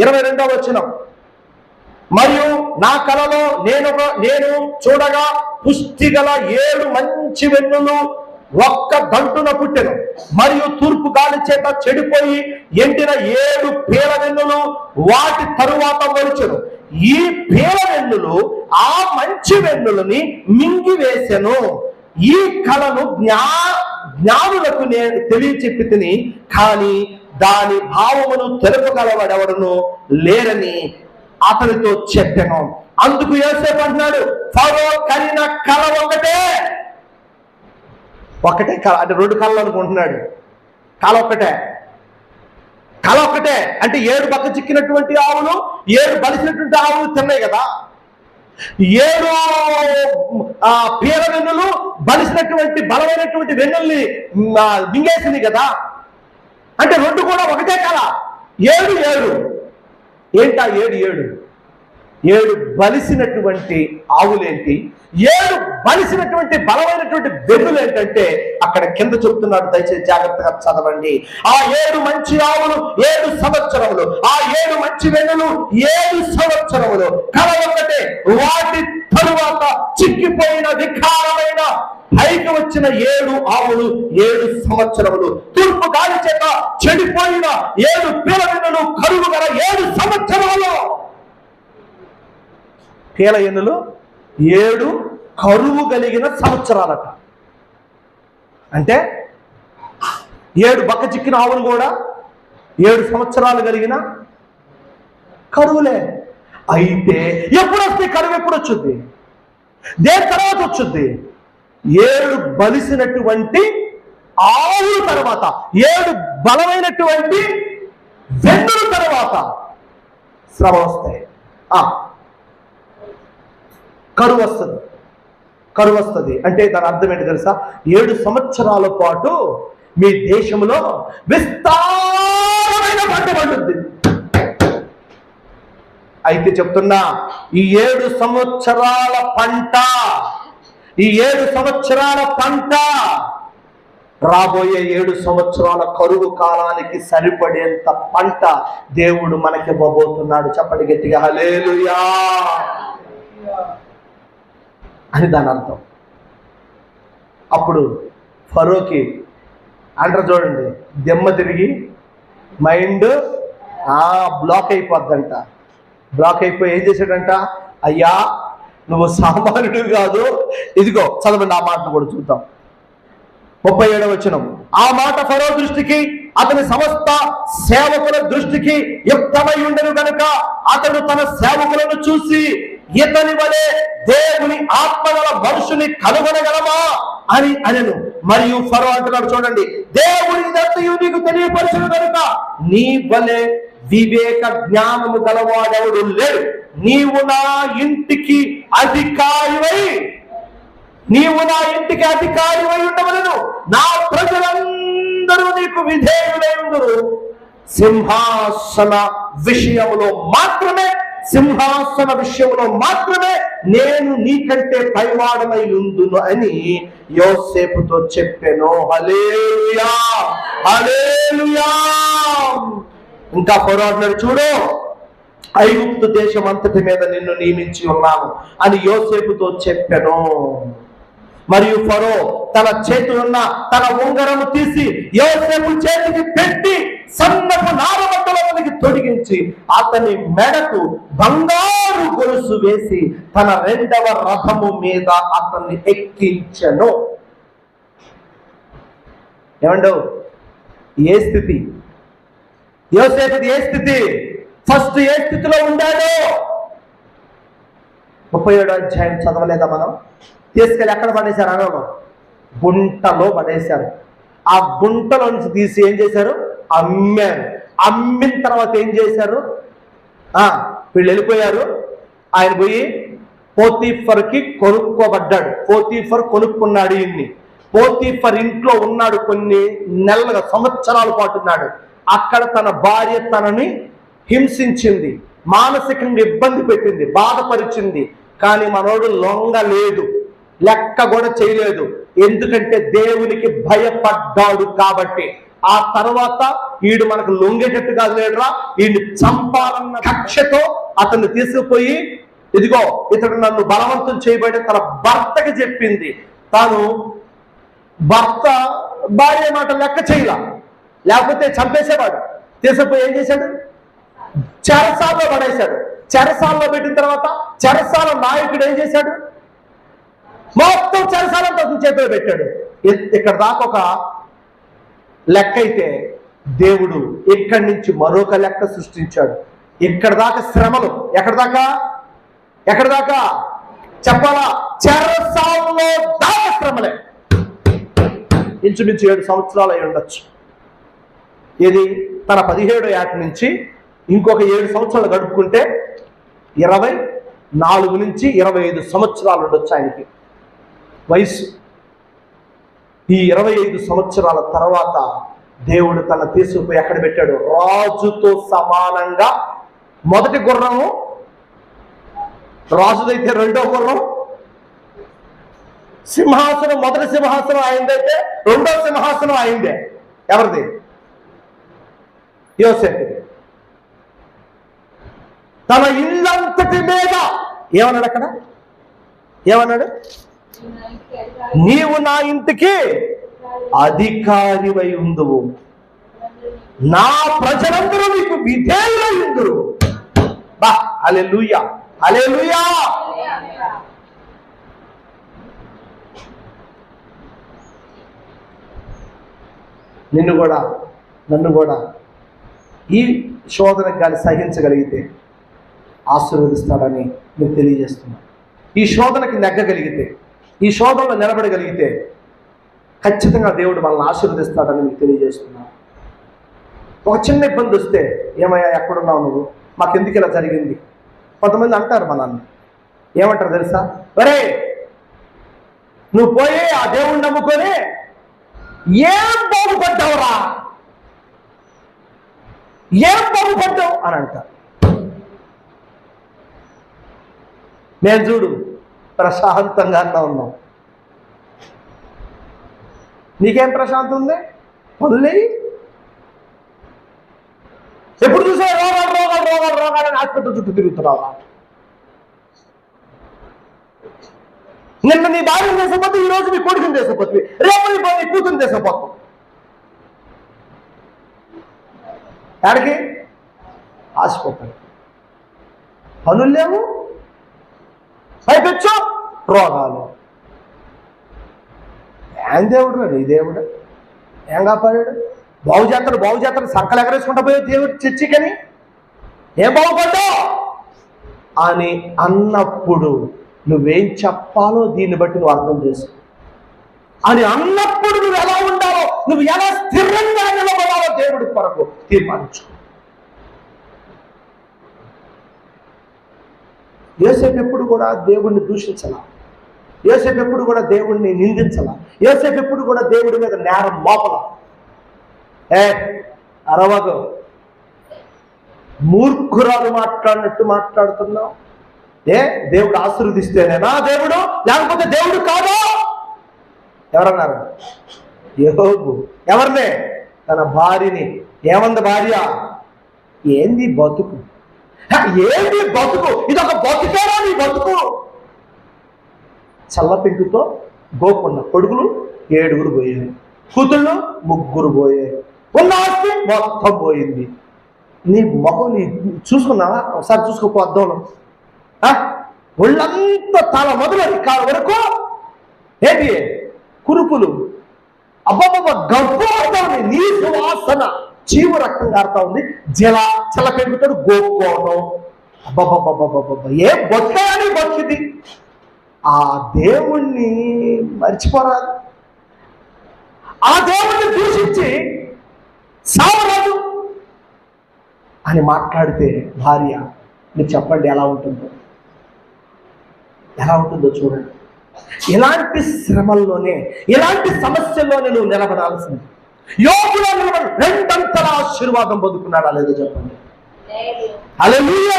ఇరవై రెండవ వచనం. మరియు నా కలలో నేను నేను చూడగా పుష్టి గల ఏడు మంచి వెన్నులు ఒక్క దంటున పుట్టెను. మరియు తూర్పు గాలి చేత చెడిపోయి ఎండిన ఏడు పేల వెన్నులు వాటి తరువాత మొలిచెను. ఈ పేల వెన్నులు ఆ మంచి వెన్నులని మింగివేసెను. ఈ కళను జ్ఞా జ్ఞానులకు నేను తెలియచెప్పి తిని కానీ దాని భావమును తెలుపగలవాడెవడను లేరని అతనితో చెప్పాను. అందుకు ఏసేపు అంటున్నాడు ఫరో కలిగిన కళ ఒకటే. ఒకటే కళ అంటే రెండు కళలు అనుకుంటున్నాడు. కళ ఒక్కటే కళ ఒక్కటే అంటే ఏడు పక్క చిక్కినటువంటి ఆవులు ఏడు బలిసినటువంటి ఆవులు తిన్నాయి కదా. ఏడు ఆ పీర వెన్నులు బలిసినటువంటి బలమైనటువంటి వెన్నుల్ని మింగేసింది కదా. అంటే రెండు కూడా ఒకటే కళ. ఏడు ఏడు. ఏంటా ఏడు ఏడు? ఏడు బలిసినటువంటి ఆవులేంటి? ఏడు బలిసినటువంటి బలమైనటువంటి వెన్నులు ఏంటంటే అక్కడ కింద చెప్తున్నాడు దయచేసి జాగ్రత్తగా చదవండి. ఆ ఏడు మంచి ఆవులు ఏడు సంవత్సరములు. ఆ ఏడు మంచి వెన్నులు ఏడు సంవత్సరములు. కళ ఒక్కటే. వాటి తరువాత చిక్కిపోయిన వికారమైన పైకి వచ్చిన ఏడు ఆవులు ఏడు సంవత్సరములు. తూర్పు గాలి చేత చెడిపోయిన ఏడు పిల్లలు కరువు గల ఏడు సంవత్సరములు. కీల ఎన్నులు ఏడు కరువు కలిగిన సంవత్సరాలట. అంటే ఏడు బక్క చిక్కిన ఆవులు కూడా ఏడు సంవత్సరాలు కలిగిన కరువులే. అయితే ఎప్పుడు వస్తే కరువు ఎప్పుడు వచ్చింది దేని తర్వాత వచ్చింది ఏడు బలిసినటువంటి ఆవుల తర్వాత ఏడు బలమైనటువంటి వెన్నుల తర్వాత శ్రమ వస్తాయి. ఆ, కరువు వస్తుంది. కరువు వస్తుంది. అంటే దాని అర్థం ఏంటి తెలుసా? ఏడు సంవత్సరాల పాటు మీ దేశంలో విస్తారమైన పంట పండుద్ది. అయితే చెప్తున్నా ఈ ఏడు సంవత్సరాల పంట ఈ ఏడు సంవత్సరాల పంట రాబోయే ఏడు సంవత్సరాల కరువు కాలానికి సరిపడేంత పంట దేవుడు మనకి ఇవ్వబోతున్నాడు చెప్పండి గట్టిగా హలేలుయా అని దాని అర్థం. అప్పుడు ఫరోకి అంటారు చూడండి దెమ్మ తిరిగి మైండ్ ఆ బ్లాక్ అయిపోద్దంట. బ్లాక్ అయిపోయి ఏం చేశాడంట? అయ్యా నువ్వు సామాన్యుడు కాదు. ఇదిగో చదవండి ఆ మాటను కూడా చూద్దాం. ముప్పై ఏడవ వచనం. ఆ మాట ఫరో దృష్టికి అతని సమస్త సేవకుల దృష్టికి యుక్తమై ఉండను కనుక అతడు తన సేవకులను చూసి ఇతని వలె దేవుని ఆత్మగల మనుషుని కనుగొనగలమా? అని అనను. మరియు ఫరో అంటున్నాడు చూడండి దేవుని ఇదంతయు నీకు తెలియపరచను కనుక నీ వలె వివేక జ్ఞానము గలవాడెవడు లేడు. నీవు నా ఇంటికి అధికారివై నీవు నా ఇంటికి అధికారివై ఉండవలను. నా ప్రజలందరూ నీకు విధేయులై సింహాసన విషయములో మాత్రమే సింహాసన విషయంలో మాత్రమే నేను నీకంటే పైవాడమై ఉందును అని యోసేపుతో చెప్పాను. హలేలుయా హలేలుయా ఇంకా పోరాడినాడు చూడు ఐగుప్తు దేశం అంతటి మీద నిన్ను నియమించి ఉన్నాను అని యోసేపుతో చెప్పాను. మరియు ఫరో తన చేతులున్న తన ఉంగరము తీసి యోసేపు చేతికి పెట్టి సన్నపు నారబట్టలకి తొడిగించి అతని మెడకు బంగారు గొలుసు వేసి తన రెండవ రథము మీద అతన్ని ఎక్కించను. ఏమండవు ఏ స్థితి? యోసేపు ఏ స్థితి? ఫస్ట్ ఏ స్థితిలో ఉండాడో? ముప్పై ఏడో అధ్యాయం చదవలేదా మనం? తీసుకెళ్ళి ఎక్కడ పడేశారు అనలో గుంటలో పడేశారు. ఆ గుంటలో నుంచి తీసి ఏం చేశారు? అమ్మారు. అమ్మిన తర్వాత ఏం చేశారు? వీళ్ళు వెళ్ళిపోయారు. ఆయన పోయి పోతీఫర్కి కొనుక్కోబడ్డాడు. పోతీఫర్ కొనుక్కున్నాడు ఈయన్ని. పోతీఫర్ ఇంట్లో ఉన్నాడు కొన్ని నెలలుగా సంవత్సరాల పాటు ఉన్నాడు. అక్కడ తన భార్య తనని హింసించింది మానసికంగా ఇబ్బంది పెట్టింది బాధపరిచింది. కానీ మనోడు లొంగలేదు లెక్క కూడా చేయలేదు. ఎందుకంటే దేవునికి భయపడ్డాడు కాబట్టి. ఆ తర్వాత ఈడు మనకు లొంగేటట్టు కాదు లేడురా. ఈయన్ని చంపాలన్న కక్షతో అతన్ని తీసుకుపోయి ఇదిగో ఇతడు నన్ను బలవంతం చేయబడి తన భర్తకి చెప్పింది. తాను భర్త భార్య మాట లెక్క చేయాల. లేకపోతే చంపేసేవాడు. తీసుకుపోయి ఏం చేశాడు? చెరసాల్లో పడేశాడు. చెరసాల్లో పెట్టిన తర్వాత చెరసాల నాయకుడు ఏం చేశాడు? మొత్తం చెరసాలంతా అతని చేతిలో పెట్టాడు. ఇక్కడ దాకా ఒక లెక్క అయితే దేవుడు ఇక్కడి నుంచి మరొక లెక్క సృష్టించాడు. ఇక్కడ దాకా శ్రమలు. ఎక్కడ దాకా? ఎక్కడ దాకా? చెప్పాలా? చెరసాలలో దాకా శ్రమలే. ఇంచుమించు ఏడు సంవత్సరాలు అయి ఉండొచ్చు. ఇది తన పదిహేడో ఏట నుంచి ఇంకొక ఏడు సంవత్సరాలు గడుపుకుంటే ఇరవై నాలుగు నుంచి ఇరవై ఐదు సంవత్సరాలు ఉండొచ్చు ఆయనకి. వయసు ఈ ఇరవై ఐదు సంవత్సరాల తర్వాత దేవుడు తన తీసుకుపోయి ఎక్కడ పెట్టాడు? రాజుతో సమానంగా మొదటి గుర్రము రాజుదైతే రెండో గుర్రం సింహాసనం మొదటి సింహాసనం ఆయనదైతే రెండో సింహాసనం అయిందే ఎవరిది? యోసేపుది తన ఇల్లంతటి మీద ఏమన్నాడు అక్కడ? ఏమన్నాడు? నీవు నా ఇంటికి అధికారివై ఉందువు. నా ప్రజలందరూ నీకు విధేయులై ఉందురు. బా అలే లూయ నిన్ను కూడా నన్ను కూడా ఈ శోధనకు కానీ సహించగలిగితే ఆశీర్వదిస్తాడని మీకు తెలియజేస్తున్నాను ఈ శోధనకి నెగ్గగలిగితే ఈ శోధనలో నిలబడగలిగితే ఖచ్చితంగా దేవుడు మనల్ని ఆశీర్వదిస్తాడని మీకు తెలియజేస్తున్నాను ఒక చిన్న ఇబ్బంది వస్తే ఏమయ్యా ఎక్కడున్నావు నువ్వు? మాకెందుకు ఇలా జరిగింది? కొంతమంది అంటారు మనల్ని. ఏమంటారు తెలుసా? ఒరే నువ్వు పోయి ఆ దేవుణ్ణి నమ్ముకొని ఏం బాగుపడ్డావురా? ఏం బాగుపడ్డావు అని అంటారు. నేను చూడు ప్రశాంతంగా ఉన్నాం నీకేం ప్రశాంతం ఉంది? పనులే. ఎప్పుడు చూసా రోగాలు రోగాలు రోగాలు రోగాలని హాస్పిటల్ చుట్టూ తిరుగుతున్నావా? నిన్న నీ భార్య దేశపోతే ఈ రోజు నీ కొడుకుని దేశపోతుంది రేపు నీ కూతురు దేశపోతాం ఎక్కడికి ఆసుపత్రి పనులు లేవు. పైపెచ్చు. రోగాలు. ఏం దేవుడు ఈ దేవుడు? ఏం కాపాడాడు? బాగు చేస్తాడు బాగు సంకలు ఎగరేసుకుంటా పోయే దేవుడు చర్చికని? ఏం బాగుపడ్డావు? అని అన్నప్పుడు నువ్వేం చెప్పాలో దీన్ని బట్టి నువ్వు అర్థం చేసుకో. అని అన్నప్పుడు నువ్వు ఎలా ఉండాలో నువ్వు ఎలా స్థిరంగా నిలబడాలో దేవుడి కొరకు తీర్మానించు. యోసేపు ఎప్పుడు కూడా దేవుణ్ణి దూషించాల. యోసేపు ఎప్పుడు కూడా దేవుణ్ణి నిందించాల. యోసేపు ఎప్పుడు కూడా దేవుడి మీద నేరం మోపల. ఏ అరవదు. మూర్ఖురాలు మాట్లాడినట్టు మాట్లాడుతున్నావు? ఏ దేవుడు ఆశీర్వదిస్తేనేనా దేవుడు? లేకపోతే దేవుడు కాదు? ఎవరన్నారు? యోగు ఎవరిదే? తన భార్యని. ఏమంది భార్య? ఏంది బతుకు? ఏంది బతుకు? ఇది ఒక నీ బతుకు? చల్లపెంకుతో గోకున్న కొడుకులు ఏడుగురు పోయారు. కూతుళ్ళు ముగ్గురు పోయారు. ఉన్న ఆస్తి మొత్తం పోయింది. నీ మొహం నీ చూసుకున్నావా? ఒకసారి చూసుకోపో అద్దంలో. ఆ? ఒళ్ళంతా తల మొదలు కాదు వరకు. ఏంటి? కురుపులు అబ్బబ్బ గబ్బు ఆడుతా ఉంది. నీ సువాసన చీము రక్తం కారుతా ఉంది. జల చల పెరుగుతాడు గోక్కోవడం అబ్బబ్బబ్బబ్బబ్బ ఏ బొక్కని బొక్కిది ఆ దేవుణ్ణి మర్చిపోరాదు ఆ దేవుణ్ణి దూషించి సావరాదు అని మాట్లాడితే భార్య మీరు చెప్పండి ఎలా ఉంటుందో. ఎలా ఉంటుందో చూడండి. ఇలాంటి శ్రమల్లోనే ఇలాంటి సమస్యల్లోనే నువ్వు నిలబడాల్సింది. యోగులో నిలబడి రెండంతల ఆశీర్వాదం పొందుకున్నాడా లేదో చెప్పండి. హల్లెలూయా!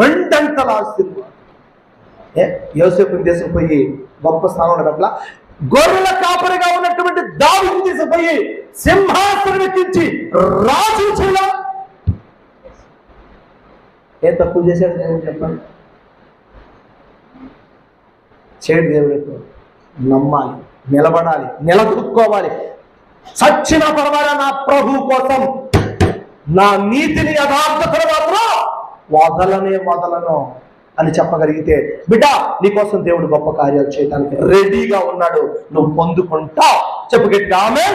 రెండంతల ఆశీర్వాదం. ఏ యోసేపు దేశం పోయి గొప్ప స్థానంలో పట్ల గొర్రెల కాపరిగా ఉన్నటువంటి దావిని తీసుకుపోయి సింహాసనం ఎక్కించి రాజు చేయాల? ఏం తక్కువ చేశాడు చెప్పండి. చేయడు దేవుడు. నమ్మాలి నిలబడాలి నిలదొక్కుకోవాలి. సచ్చిన పర్వాల నా ప్రభు కోసం. నా నీతిని యథార్థతను మాత్రం వదలనే వదలను అని చెప్పగలిగితే బిడ్డ నీకోసం దేవుడు గొప్ప కార్యాలు చేయడానికి రెడీగా ఉన్నాడు. నువ్వు పొందుకుంటావు. చెప్పు గట్టిగా ఆమె